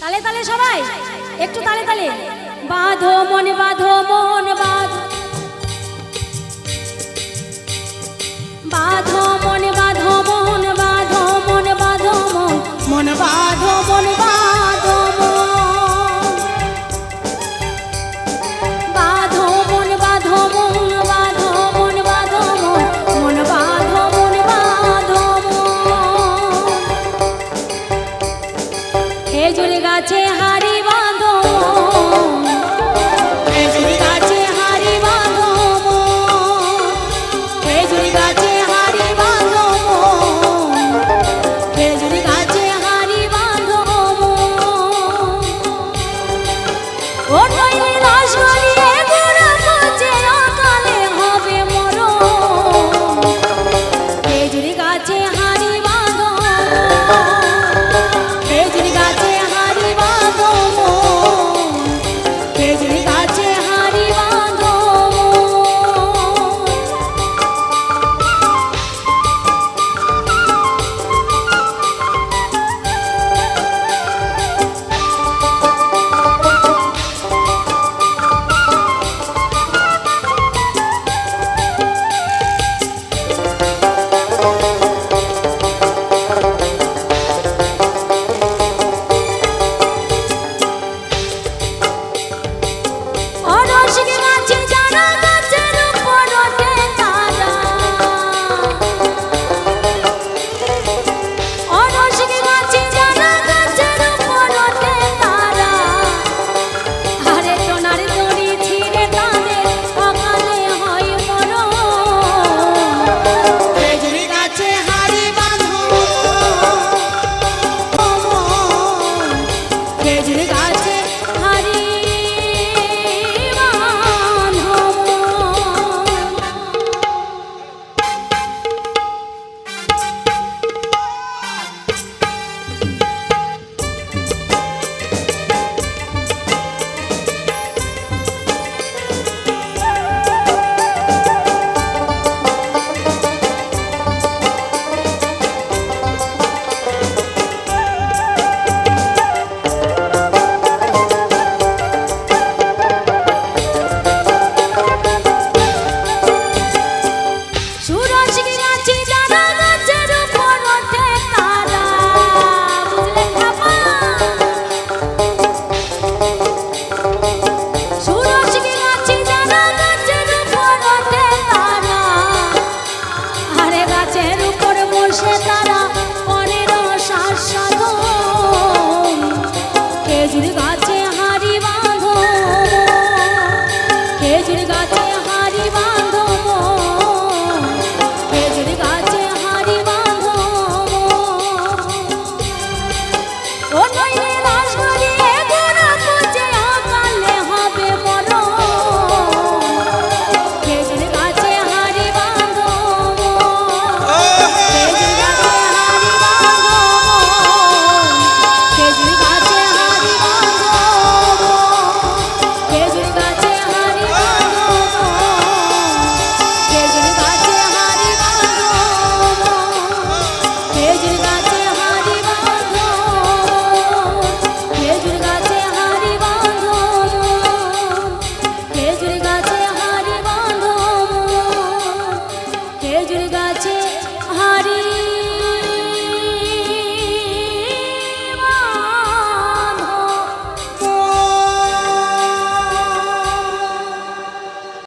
তালে তালে সবাই একটু তালে তালে। বাঁধো মন বাঁধো মন বাঁধো